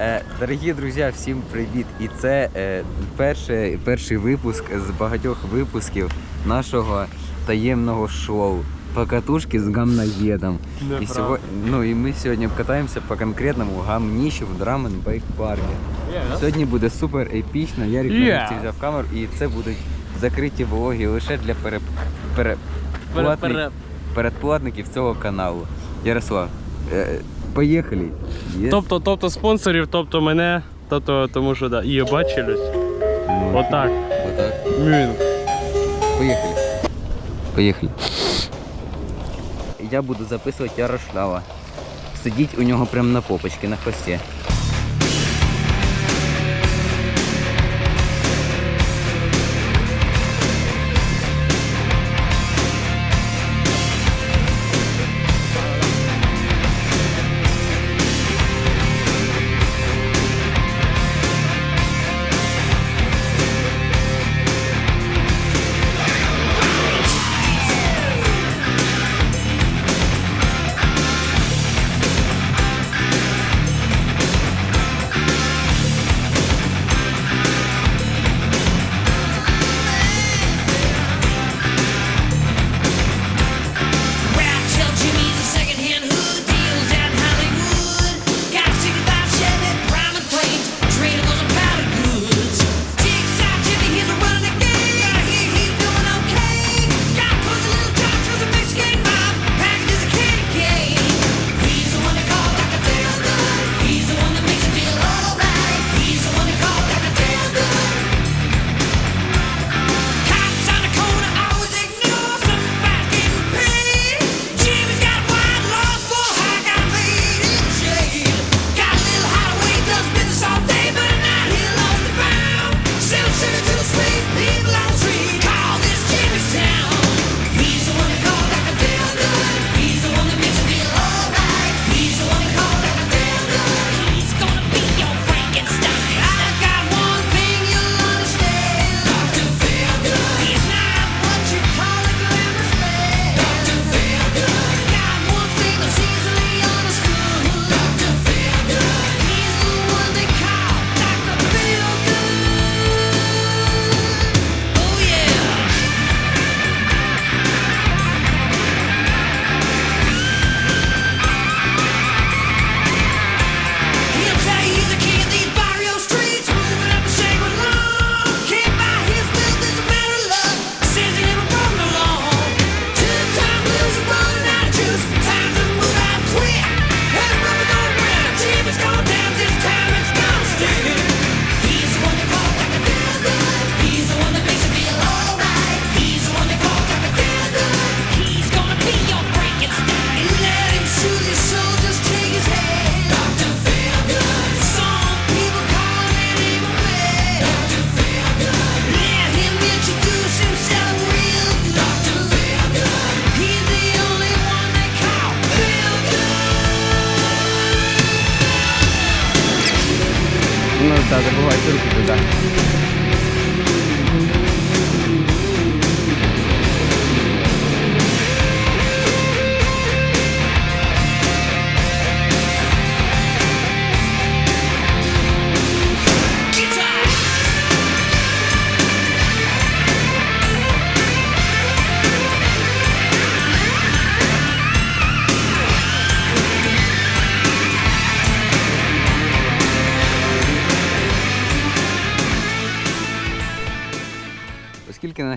Е, Дорогі друзі, всім привіт! І це е, перший, перший випуск з багатьох випусків нашого таємного шоу Покатушки з гамнаєдом. І, сього... ну, і ми сьогодні катаємося по конкретному гамніщу в драмен байк парку. Сьогодні буде супер епічно. Ярик Yeah. взяв камеру, і це будуть закриті влоги лише для пере... Пере- передплатників цього каналу. Ярослав, е, поїхали. Є? Тобто, тобто спонсорів, тобто мене, тобто, тому що да. І бачились. Ну, Отак. Отак. Мін. Поїхали. Поїхали. Я буду записувати Ярослава. Сидіть у нього прямо на попочці, на хвості.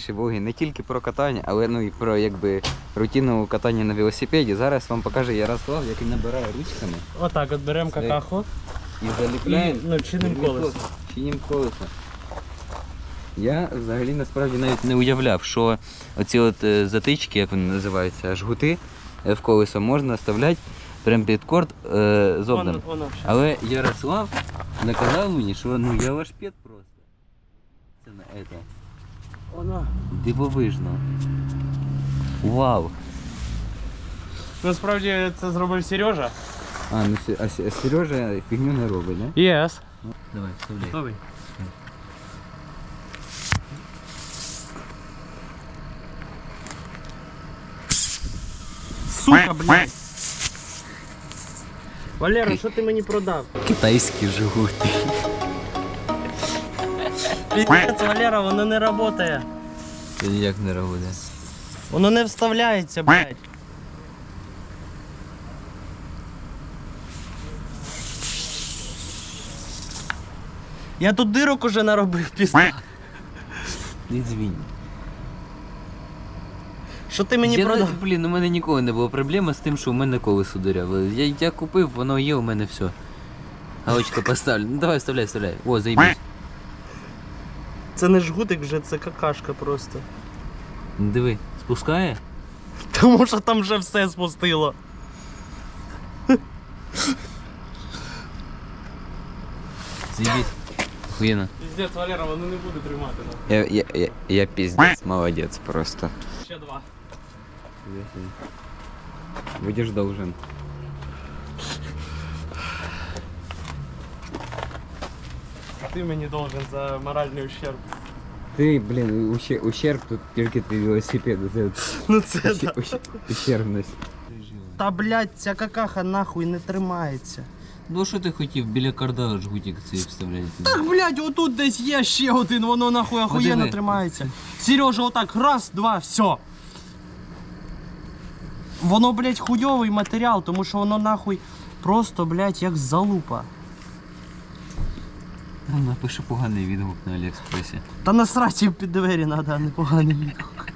Наші влоги не тільки про катання, але ну і про якби рутинне катання на велосипеді, зараз вам покаже Ярослав, як він набирає ручками Отак, от беремо Це- какаху. і заліпляє І, ну, чинним колесом. Чинним колесом. Я взагалі насправді навіть не уявляв, що оці от е, затички, як вони називаються, жгути е, в колесо можна вставляти прямо під корд е, з обдом. Воно. Але Ярослав наказав мені, що ну я ваш пет просто. Це на это. Воно. Дивовижно. Вау. Насправді це зробив Сережа. А, ну Се- а, Се- а Сережа фігню не робить, да? Yes. Давай, вставляй. Готовий? Сука, блядь. Валера, що ти мені продав? Китайські жгути. Піздець, Валера, воно не працює. Це ніяк не робить. Воно не вставляється, блядь. Я тут дирок уже наробив пізда. Не дзвінь. Що ти мені я, продав? Блін, у мене ніколи не було проблеми з тим, що у мене колесо диряве. Я, я купив, воно є, у мене все. Галочка поставлю. Ну давай, вставляй, вставляй. О, заїбись. Це не жгутик вже, це какашка просто. Ну, Диви, спускає? Тому що там вже все спустило. Заїбись. Охуєнно. Піздець, Валера, воно не буде тримати. Я, я, я, я пиздец, молодец просто. Ще два. Будешь должен. Ти мені должен за моральний ущерб. Ты, блин, ущер- ущерб тут тільки твій велосипед. Це Ну це ущ- ущ- ущербність. Та блядь, ця какаха нахуй не тримається. Ну що ти хотів, біля карда жгутик цей вставляти? Так, блядь, отут десь є ще один, воно нахуй охуєнно Подиви. тримається. Сережа, отак, раз, два, все. Воно, блядь, хуйовий матеріал, тому що воно нахуй просто, блядь, як залупа. Там напишу поганий відгук на Аліекспресі. Та насрать їм під двері надо, а не поганий відгук.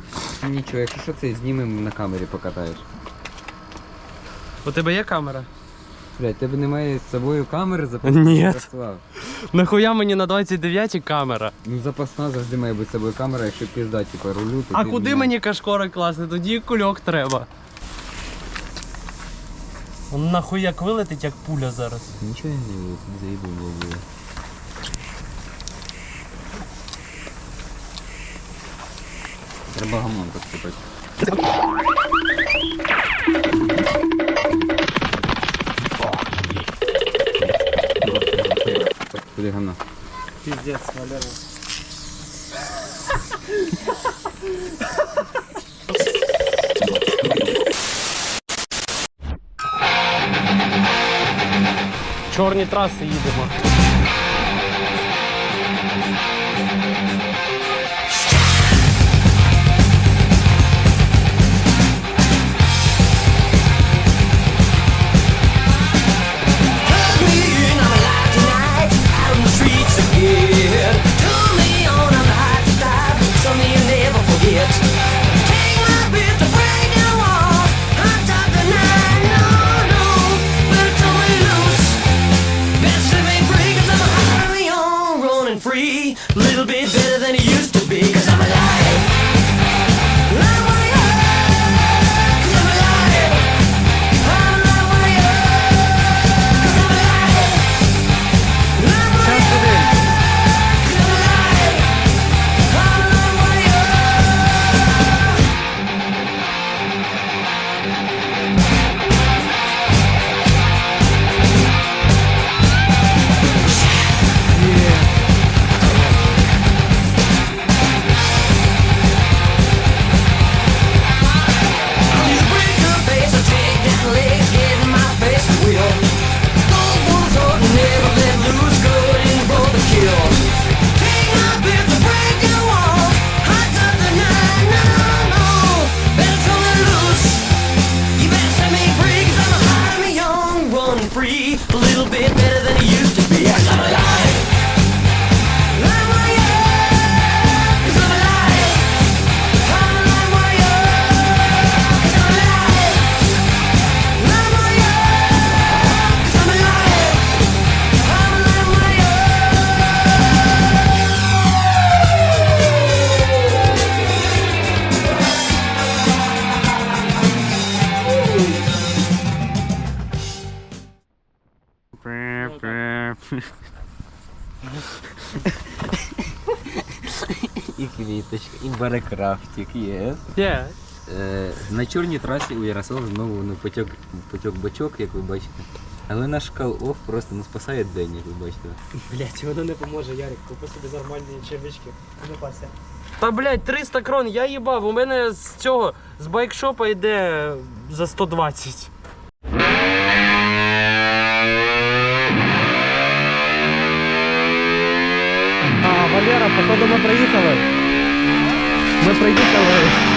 Нічого, якщо що це знімемо на камері покатаєш. У тебе є камера? Блять, тебе немає з собою камери Ні. Нахуя мені на 29 камера? Ну запасна завжди має бути з собою камера, якщо пізда, типу, рулю, А куди не- мені кашкори класти? Тоді кульок треба. Он нахуй як вилетить, як пуля зараз. Нічого я не заїду було. Треба гамон підсипати. Куди гамно? Пиздец, Валера. Чорні траси їдемо. Ниточка і барекрафтик є. Yeah. Е, на чорній трасі у Ярослав знову ну, потік, потік бачок, як ви бачите. Але наш кал-офф просто не спасає день, як ви бачите. Блять, воно не поможе, Ярик, купи собі нормальні червички. Не пася. Та блять, 300 крон, я їбав. У мене з цього, з байкшопа йде за 120. А, Валера, походу ми приїхали. Мы пройдем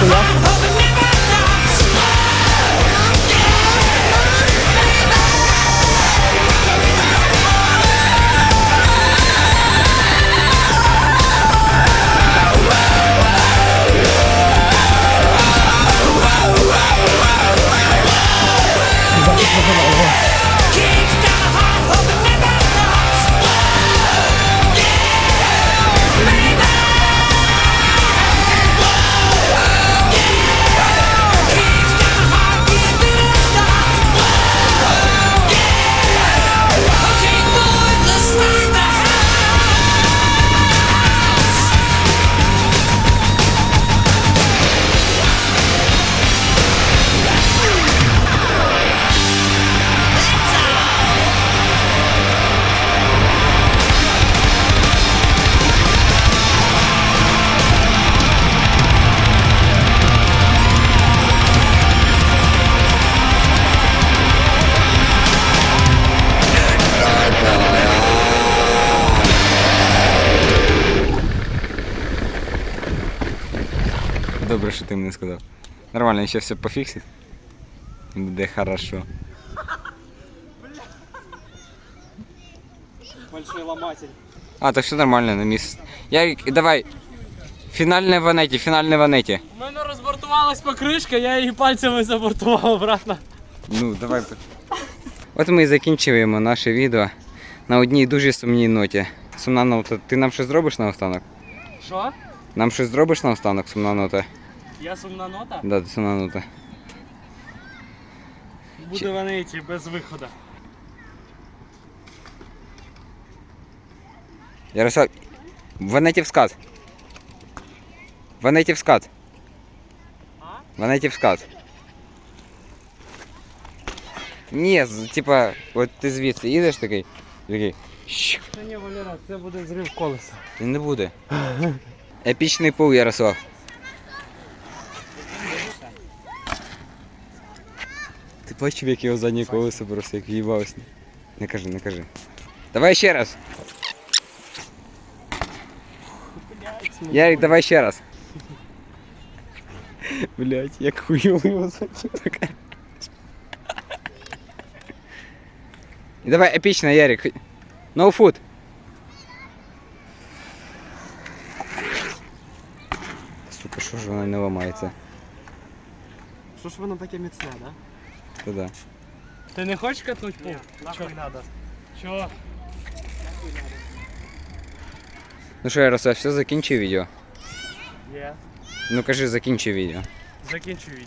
Dziękuję. ти мені сказав. Нормально, ще все пофіксить. Буде хорошо. Большой ломатель. А, так все нормально на місце. Я давай. Фінальне ванете, фінальне ванеті. У мене розбортувалась покришка, я її пальцями забортував обратно. Ну, давай. От ми і закінчуємо наше відео на одній дуже сумній ноті. Сумна нота. Ти нам щось зробиш на останок? Що? Нам щось зробиш на останок, сумна нота? Я сумна нота? Да, сумна нота. Буде ванеті без виходу. Ярослав, Ванетів скат. Ванетів скат. А? Ванетів скат. Ні, типа, от ти звідси їдеш такий, такий. Та ні, Валера, це буде зрив колеса. І не буде. Епічний пул, Ярослав. бачив, як його заднє колесо просто як в'їбалось. Не кажи, не кажи. Давай ще раз. Ярик, давай ще раз. Блять, як хуйово його заднє. І давай епічно, Ярик. No foot. Сука, що ж вона не ламається? Що ж воно таке міцне, да? Туди. Ти не хочеш катнуть пул? Нахуй надо. Чого? Ну що, Ярослав, все, закінчив відео. Є. Ну кажи, закінчив відео. Закінчу відео.